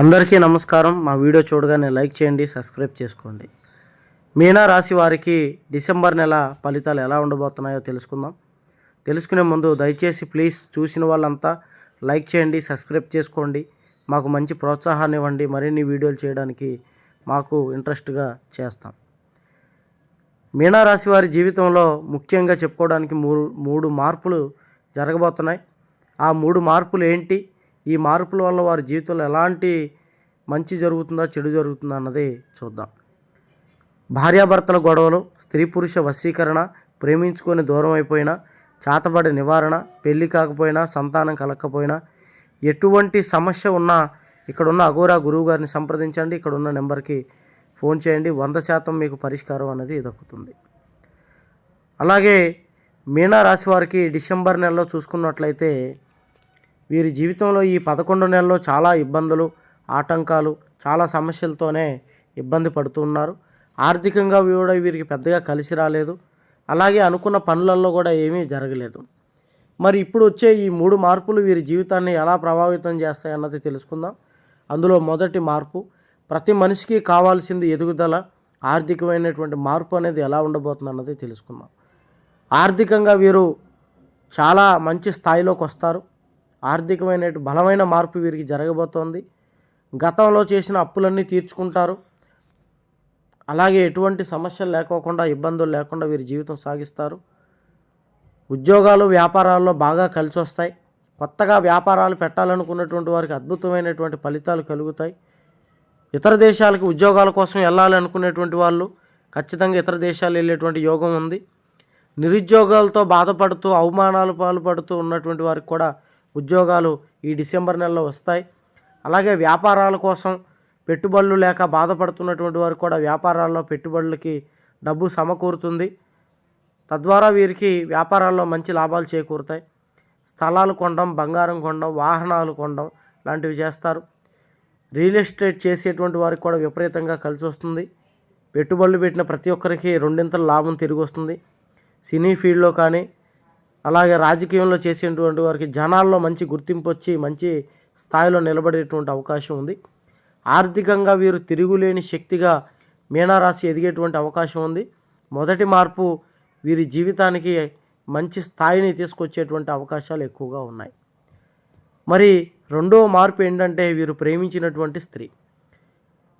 అందరికీ నమస్కారం. మా వీడియో చూడగానే లైక్ చేయండి సబ్స్క్రైబ్ చేసుకోండి. మీనా రాశి వారికి డిసెంబర్ నెల ఫలితాలు ఎలా ఉండబోతున్నాయో తెలుసుకుందాం. తెలుసుకునే ముందు దయచేసి ప్లీజ్ చూసిన వాళ్ళంతా లైక్ చేయండి సబ్స్క్రైబ్ చేసుకోండి. మాకు మంచి ప్రోత్సాహాన్ని ఇవ్వండి. మరిన్ని వీడియోలు చేయడానికి మాకు ఇంట్రెస్ట్గా చేస్తాం. మీనారాశి వారి జీవితంలో ముఖ్యంగా చెప్పుకోవడానికి మూడు మూడు మార్పులు జరగబోతున్నాయి. ఆ మూడు మార్పులు ఏంటి? ఈ మార్పుల వల్ల వారి జీవితంలో ఎలాంటి మంచి జరుగుతుందా చెడు జరుగుతుందా అన్నది చూద్దాం. భార్యాభర్తల గొడవలు స్త్రీ పురుష వశీకరణ ప్రేమించుకొని దూరం అయిపోయినా చాతబడి నివారణ పెళ్ళి కాకపోయినా సంతానం కలగకపోయినా ఎటువంటి సమస్య ఉన్నా ఇక్కడ ఉన్న అఘోరా గురువు గారిని సంప్రదించండి ఇక్కడ ఉన్న నెంబర్కి ఫోన్ చేయండి వంద శాతం మీకు పరిష్కారం అనేది దక్కుతుంది. అలాగే మీనా రాశి వారికి డిసెంబర్ నెలలో చూసుకున్నట్లయితే వీరి జీవితంలో ఈ పదకొండు నెలల్లో చాలా ఇబ్బందులు ఆటంకాలు చాలా సమస్యలతోనే ఇబ్బంది పడుతున్నారు ఆర్థికంగా కూడా వీరికి పెద్దగా కలిసి రాలేదు. అలాగే అనుకున్న పనులలో కూడా ఏమీ జరగలేదు. మరి ఇప్పుడు వచ్చే ఈ మూడు మార్పులు వీరి జీవితాన్ని ఎలా ప్రభావితం చేస్తాయన్నది తెలుసుకుందాం. అందులో మొదటి మార్పు ప్రతి మనిషికి కావాల్సింది ఎదుగుదల ఆర్థికమైనటువంటి మార్పు అనేది ఎలా ఉండబోతుంది అన్నది తెలుసుకుందాం. ఆర్థికంగా వీరు చాలా మంచి స్థాయిలోకి వస్తారు. ఆర్థికమైన బలమైన మార్పు వీరికి జరగబోతోంది. గతంలో చేసిన అప్పులన్నీ తీర్చుకుంటారు. అలాగే ఎటువంటి సమస్యలు లేకోకుండా ఇబ్బందులు లేకుండా వీరి జీవితం సాగిస్తారు. ఉద్యోగాలు వ్యాపారాల్లో బాగా కలిసి వస్తాయి కొత్తగా వ్యాపారాలు పెట్టాలనుకున్నటువంటి వారికి అద్భుతమైనటువంటి ఫలితాలు కలుగుతాయి. ఇతర దేశాలకు ఉద్యోగాల కోసం వెళ్ళాలనుకునేటువంటి వాళ్ళు ఖచ్చితంగా ఇతర దేశాలు వెళ్ళేటువంటి యోగం ఉంది. నిరుద్యోగాలతో బాధపడుతూ అవమానాలు పాల్పడుతూ ఉన్నటువంటి వారికి కూడా ఉద్యోగాలు ఈ డిసెంబర్ నెలలో వస్తాయి. అలాగే వ్యాపారాల కోసం పెట్టుబడులు లేక బాధపడుతున్నటువంటి వారు కూడా వ్యాపారాల్లో పెట్టుబడులకి డబ్బు సమకూరుతుంది. తద్వారా వీరికి వ్యాపారాల్లో మంచి లాభాలు చేకూరుతాయి. స్థలాలు కొనడం బంగారం కొనడం వాహనాలు కొనడం లాంటివి చేస్తారు. రియల్ ఎస్టేట్ చేసేటువంటి వారికి కూడా విపరీతంగా కలిసి వస్తుంది. పెట్టుబడులు పెట్టిన ప్రతి ఒక్కరికి రెండింతల లాభం తిరిగి వస్తుంది. సినీ ఫీల్డ్లో కానీ అలాగే రాజకీయంలో చేసేటువంటి వారికి జనాల్లో మంచి గుర్తింపు వచ్చి మంచి స్థాయిలో నిలబడేటువంటి అవకాశం ఉంది. ఆర్థికంగా వీరు తిరుగులేని శక్తిగా మీనారాశి ఎదిగేటువంటి అవకాశం ఉంది. మొదటి మార్పు వీరి జీవితానికి మంచి స్థాయిని తీసుకొచ్చేటువంటి అవకాశాలు ఎక్కువగా ఉన్నాయి. మరి రెండవ మార్పు ఏంటంటే వీరు ప్రేమించినటువంటి స్త్రీ.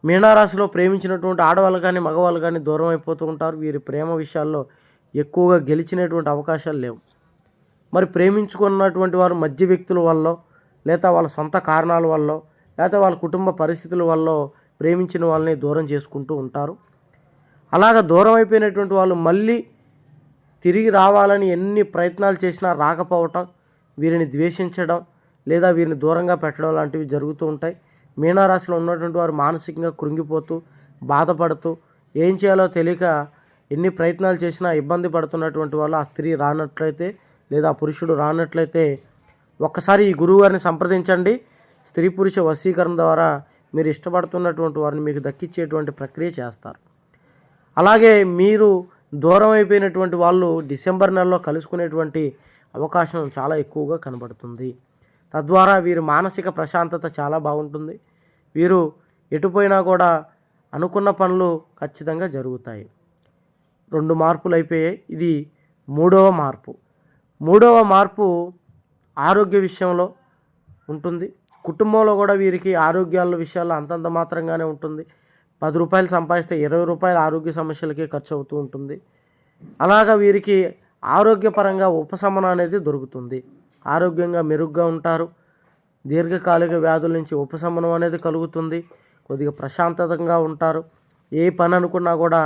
మీనారాశిలో ప్రేమించినటువంటి ఆడవాళ్ళు కానీ మగవాళ్ళు కానీ దూరం అయిపోతూ ఉంటారు. వీరి ప్రేమ విషయాల్లో ఎక్కువగా గెలిచినటువంటి అవకాశాలు లేవు. మరి ప్రేమించుకున్నటువంటి వారు మధ్య వ్యక్తుల వల్ల లేదా వాళ్ళ సొంత కారణాల వల్ల లేదా వాళ్ళ కుటుంబ పరిస్థితుల వల్ల ప్రేమించిన వాళ్ళని దూరం చేసుకుంటూ ఉంటారు. అలాగ దూరం అయిపోయినటువంటి వాళ్ళు మళ్ళీ తిరిగి రావాలని ఎన్ని ప్రయత్నాలు చేసినా రాకపోవటం వీరిని ద్వేషించడం లేదా వీరిని దూరంగా పెట్టడం లాంటివి జరుగుతూ ఉంటాయి. మీనారాశిలో ఉన్నటువంటి వారు మానసికంగా కృంగిపోతూ బాధపడుతూ ఏం చేయాలో తెలియక ఎన్ని ప్రయత్నాలు చేసినా ఇబ్బంది పడుతున్నటువంటి వాళ్ళు ఆ స్త్రీ రానట్లయితే లేదా పురుషుడు రానట్లయితే ఒక్కసారి ఈ గురువు గారిని సంప్రదించండి. స్త్రీ పురుష వశీకరణ ద్వారా మీరు ఇష్టపడుతున్నటువంటి వారిని మీకు దక్కించేటువంటి ప్రక్రియ చేస్తారు. అలాగే మీరు దూరం అయిపోయినటువంటి వాళ్ళు డిసెంబర్ నెలలో కలుసుకునేటువంటి అవకాశం చాలా ఎక్కువగా కనబడుతుంది. తద్వారా వీరి మానసిక ప్రశాంతత చాలా బాగుంటుంది. వీరు ఎటుపోయినా కూడా అనుకున్న పనులు ఖచ్చితంగా జరుగుతాయి. రెండు మార్పులు అయిపోయాయి. ఇది మూడవ మార్పు. మూడవ మార్పు ఆరోగ్య విషయంలో ఉంటుంది. కుటుంబంలో కూడా వీరికి ఆరోగ్యాల విషయాల్లో అంతంత మాత్రంగానే ఉంటుంది. పది రూపాయలు సంపాదిస్తే ఇరవై రూపాయల ఆరోగ్య సమస్యలకే ఖర్చు అవుతూ ఉంటుంది. అలాగా వీరికి ఆరోగ్యపరంగా ఉపశమనం అనేది దొరుకుతుంది. ఆరోగ్యంగా మెరుగ్గా ఉంటారు. దీర్ఘకాలిక వ్యాధుల నుంచి ఉపశమనం అనేది కలుగుతుంది. కొద్దిగా ప్రశాంతతంగా ఉంటారు. ఏ పని అనుకున్నా కూడా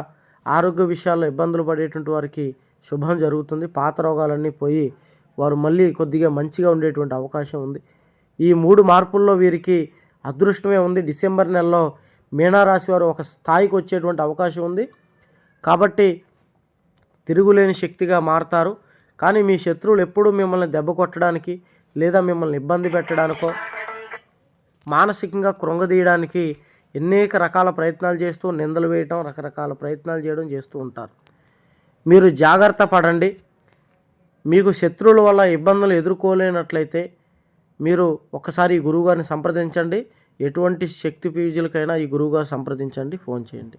ఆరోగ్య విషయాల్లో ఇబ్బందులు పడేటువంటి వారికి శుభం జరుగుతుంది. పాత రోగాలన్నీ పోయి వారు మళ్ళీ కొద్దిగా మంచిగా ఉండేటువంటి అవకాశం ఉంది. ఈ మూడు మార్పుల్లో వీరికి అదృష్టమే ఉంది. డిసెంబర్ నెలలో మీనారాశి వారు ఒక స్థాయికి వచ్చేటువంటి అవకాశం ఉంది. కాబట్టి తిరుగులేని శక్తిగా మారతారు. కానీ మీ శత్రువులు ఎప్పుడూ మిమ్మల్ని దెబ్బ కొట్టడానికి లేదా మిమ్మల్ని ఇబ్బంది పెట్టడానికో మానసికంగా కృంగదీయడానికి అనేక రకాల ప్రయత్నాలు చేస్తూ నిందలు వేయటం రకరకాల ప్రయత్నాలు చేయడం చేస్తూ ఉంటారు. మీరు జాగ్రత్త పడండి. మీకు శత్రువుల వల్ల ఇబ్బందులు ఎదుర్కోలేనట్లయితే మీరు ఒక్కసారి ఈ గురువుగారిని సంప్రదించండి. ఎటువంటి శక్తి పీజులకైనా ఈ గురువుగారు సంప్రదించండి. ఫోన్ చేయండి.